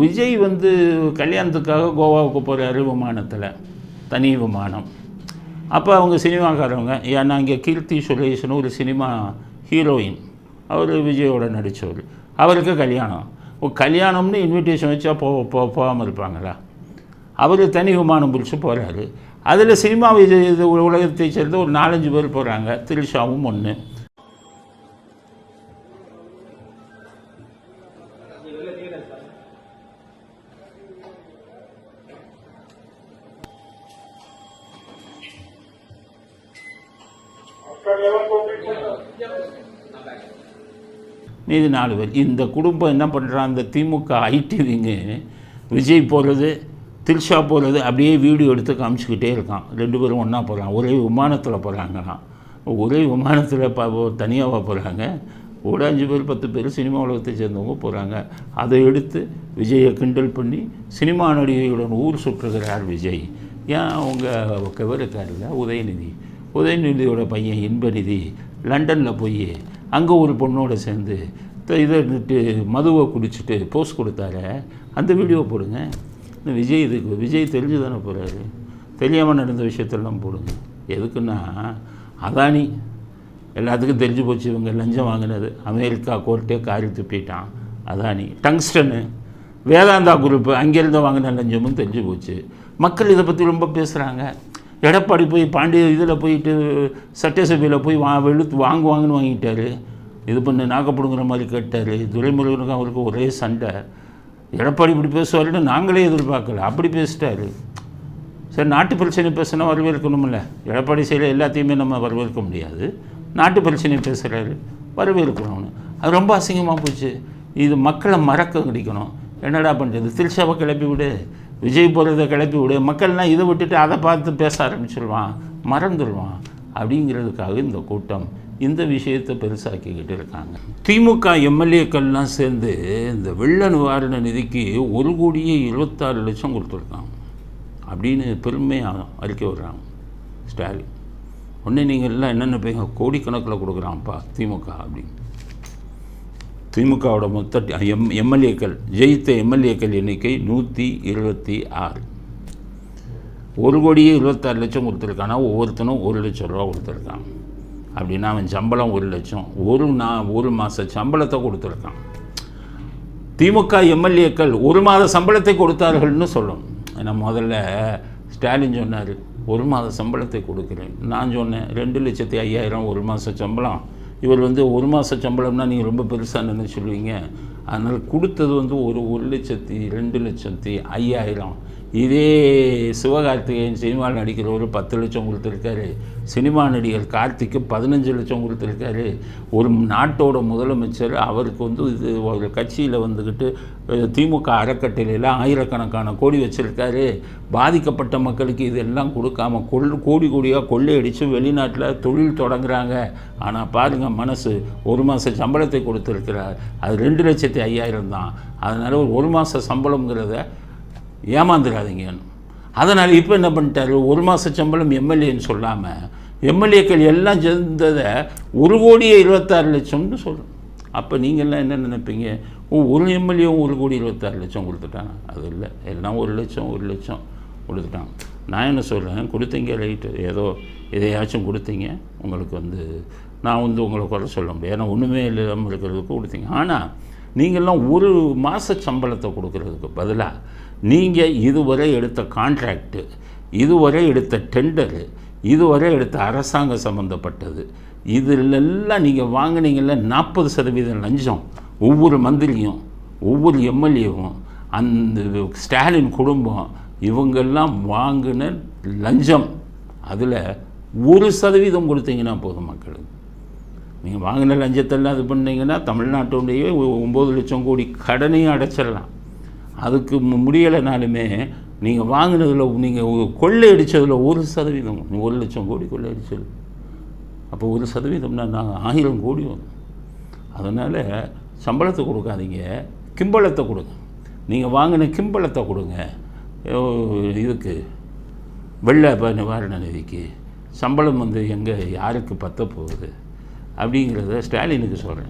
விஜய் வந்து கல்யாணத்துக்காக கோவாவுக்கு போகிறாரு விமானத்தில் தனி விமானம். அப்போ அவங்க சினிமாக்காரவங்க ஏன்னா இங்கே கீர்த்தி சுரேஷ்னு ஒரு சினிமா ஹீரோயின். அவர் விஜயோட நடித்தவர் அவருக்கு கல்யாணம். ஓ கல்யாணம்னு இன்விடேஷன் வச்சா போ போகாமல் இருப்பாங்களா? அவர் தனி விமானம் பிடிச்சி போகிறாரு அதில் சினிமா விஜய் இது உலகத்தை சேர்ந்த ஒரு நாலஞ்சு பேர் போகிறாங்க திரிஷாவும் ஒன்று மீதி நாலு பேர். இந்த குடும்பம் என்ன பண்ணுறான் அந்த திமுக ஐடிவிங்க விஜய் போகிறது திரிஷா போகிறது அப்படியே வீடியோ எடுத்து காமிச்சிக்கிட்டே இருக்கான். ரெண்டு பேரும் ஒன்றா போகிறாங்க ஒரே விமானத்தில் போகிறாங்களாம் ஒரே விமானத்தில் ப தனியாக போகிறாங்க ஒரு அஞ்சு பேர் பத்து பேர் சினிமா உலகத்தை சேர்ந்தவங்க போகிறாங்க அதை எடுத்து விஜயை கிண்டல் பண்ணி சினிமா நடிகையுடன் ஊர் சுற்றுகிறார் விஜய். ஏன்? அவங்க கவர் இருக்காருல்ல உதயநிதி. உதயநிதியோட பையன் இன்பநிதி லண்டனில் போய் அங்கே ஒரு பொண்ணோட சேர்ந்து த- இதை இருந்துட்டு மதுவை குடிச்சிட்டு போஸ்ட் கொடுத்தாரு. அந்த வீடியோ போடுங்க. இந்த விஜய் இதுக்கு விஜய் தெரிஞ்சு தானே போகிறாரு தெரியாமல் நடந்த விஷயத்தெல்லாம் போடுங்க. எதுக்குன்னா அதானி. எல்லாத்துக்கும் தெரிஞ்சு போச்சு இவங்க லஞ்சம் வாங்கினது. அமெரிக்கா கோர்ட்டே காரி துப்பிட்டான். அதானி. டங்ஸ்டனு. வேதாந்தா குரூப்பு அங்கேருந்து வாங்கின லஞ்சமும் தெரிஞ்சு போச்சு. மக்கள் இதை பற்றி ரொம்ப பேசுகிறாங்க எடப்பாடி போய் பாண்டிய இதில் போயிட்டு சட்டசபையில் போய் வா வெளுத்து வாங்குவாங்கன்னு வாங்கிட்டார். இது பண்ணி நாக்கப்படுங்கிற மாதிரி கேட்டார். துரைமுருகனுக்கு அவருக்கு ஒரே சண்டை. எடப்பாடி இப்படி பேசுவாருன்னு நாங்களே எதிர்பார்க்கல. அப்படி பேசிட்டார். சரி நாட்டு பிரச்சனை பேசினா வரவேற்கணும்ல. எடப்பாடி செய்கிற எல்லாத்தையுமே நம்ம வரவேற்க முடியாது. நாட்டு பிரச்சனை பேசுகிறாரு வரவேற்கணும்னு. அது ரொம்ப அசிங்கமாக போச்சு. இது மக்களை மறக்க கிடைக்கணும். என்னடா பண்ணுறது திருச்சாவை கிளப்பி விடு விஜய் போகிறத கிளப்பி விடு. மக்கள்லாம் இதை விட்டுட்டு அதை பார்த்து பேச ஆரம்பிச்சிருவான். மறந்துடுவான் அப்படிங்கிறதுக்காக இந்த கூட்டம் இந்த விஷயத்தை பெருசாக்கிக்கிட்டு இருக்காங்க. திமுக எம்எல்ஏக்கள்லாம் சேர்ந்து இந்த வெள்ள நிவாரண நிதிக்கு ஒரு கோடியே இருபத்தாறு லட்சம் கொடுத்துருக்காங்க. அப்படின்னு பெருமையாக அறிக்கை விடுறாங்க ஸ்டாலின். ஒன்று நீங்கள் எல்லாம் என்னென்ன பேங்க கோடிக்கணக்கில் கொடுக்குறான்ப்பா திமுக அப்படின்னு. திமுகவோட மொத்த எம் எம்எல்ஏக்கள் ஜெயித்த எம்எல்ஏக்கள் எண்ணிக்கை நூற்றி இருபத்தி ஆறு. ஒரு கோடியே இருபத்தாறு லட்சம் கொடுத்துருக்கானா ஒவ்வொருத்தனும் ஒரு லட்சம் ரூபா கொடுத்துருக்கான். அப்படின்னா அவன் சம்பளம் ஒரு லட்சம். ஒரு நா ஒரு மாத சம்பளத்தை கொடுத்துருக்கான். திமுக எம்எல்ஏக்கள் ஒரு மாத சம்பளத்தை கொடுத்தார்கள்னு சொல்லணும் ஏன்னா முதல்ல ஸ்டாலின் சொன்னார் ஒரு மாத சம்பளத்தை கொடுக்குறேன். நான் சொன்னேன் ரெண்டு லட்சத்தி ஐயாயிரம் ஒரு மாத சம்பளம். இவர் வந்து ஒரு மாத சம்பளம்னா நீங்கள் ரொம்ப பெருசாக நினைச்சு சொல்லுவீங்க. அதனால் கொடுத்தது வந்து ஒரு ஒரு லட்சத்தி ரெண்டு லட்சத்தி ஐயாயிரம். இதே சிவகார்த்திகேயன் சினிமாவில் நடிக்கிற ஒரு பத்து லட்சம் கொடுத்துருக்காரு. சினிமா நடிகர் கார்த்திக்கு பதினஞ்சு லட்சம் கொடுத்துருக்காரு. ஒரு நாட்டோட முதலமைச்சர் அவருக்கு வந்து இது ஒரு கட்சியில் வந்துக்கிட்டு திமுக அறக்கட்டளையில் ஆயிரக்கணக்கான கோடி வச்சுருக்காரு. பாதிக்கப்பட்ட மக்களுக்கு இதெல்லாம் கொடுக்காம கொள் கோடி கோடியாக கொள்ளையடித்து வெளிநாட்டில் தொழில் தொடங்குறாங்க. ஆனால் பாருங்கள் மனசு ஒரு மாத சம்பளத்தை கொடுத்துருக்கிறார். அது ரெண்டு லட்சத்தி ஐயாயிரம் தான். அதனால் ஒரு ஒரு மாத சம்பளங்கிறத ஏமாந்துடாதீங்கன்னு அதனால் இப்போ என்ன பண்ணிட்டாரு? ஒரு மாத சம்பளம் எம்எல்ஏன்னு சொல்லாமல் எம்எல்ஏக்கள் எல்லாம் சேர்ந்ததை ஒரு கோடியே இருபத்தாறு லட்சம்னு சொல்கிறோம் அப்போ நீங்கள்லாம் என்ன நினைப்பீங்க? ஓ ஒரு எம்எல்ஏவும் ஒரு கோடி இருபத்தாறு லட்சம் கொடுத்துட்டாங்க அது இல்லை. எல்லாம் ஒரு லட்சம் ஒரு லட்சம் கொடுத்துட்டாங்க. நான் என்ன சொல்கிறேன் கொடுத்தீங்க ரைட்டு ஏதோ எதையாச்சும் கொடுத்தீங்க உங்களுக்கு வந்து நான் வந்து உங்களை குறை சொல்ல முடியாது. ஏன்னா ஒன்றுமே இல்லாமல் இருக்கிறதுக்கு கொடுத்தீங்க. ஆனால் நீங்கள்லாம் ஒரு மாத சம்பளத்தை கொடுக்கறதுக்கு பதிலாக நீங்கள் இதுவரை எடுத்த கான்ட்ராக்டு இதுவரை எடுத்த டெண்டரு இதுவரை எடுத்த அரசாங்கம் சம்மந்தப்பட்டது இதிலெல்லாம் நீங்கள் வாங்குனீங்கல்ல நாற்பது சதவீதம் லஞ்சம் ஒவ்வொரு மந்திரியும் ஒவ்வொரு எம்எல்ஏவும் அந்த ஸ்டாலின் குடும்பம் இவங்கெல்லாம் வாங்கின லஞ்சம் அதில் ஒரு சதவீதம் கொடுத்தீங்கன்னா போதும் மக்களுக்கு. நீங்கள் வாங்கின லஞ்சத்தெல்லாம் இது பண்ணிங்கன்னா தமிழ்நாட்டுடைய ஒம்பது லட்சம் கோடி கடனையும் அடைச்சிடலாம். அதுக்கு மு- முடியலைனாலுமே நீங்கள் வாங்கினதில் நீங்கள் கொள்ளை அடித்ததில் ஒரு சதவீதம் ஒரு லட்சம் கோடி கொள்ளை அடித்தது அப்போ ஒரு சதவீதம்னா நாங்கள் ஆயிரம் கோடி வரும். அதனால் சம்பளத்தை கொடுக்காதீங்க கிம்பளத்தை கொடுங்க. நீங்கள் வாங்கின கிம்பளத்தை கொடுங்க. இதுக்கு வெள்ள நிவாரண நிதிக்கு சம்பளம் வந்து எங்கே யாருக்கு பற்ற போகுது? அப்படிங்கிறத ஸ்டாலினுக்கு சொல்கிறேன்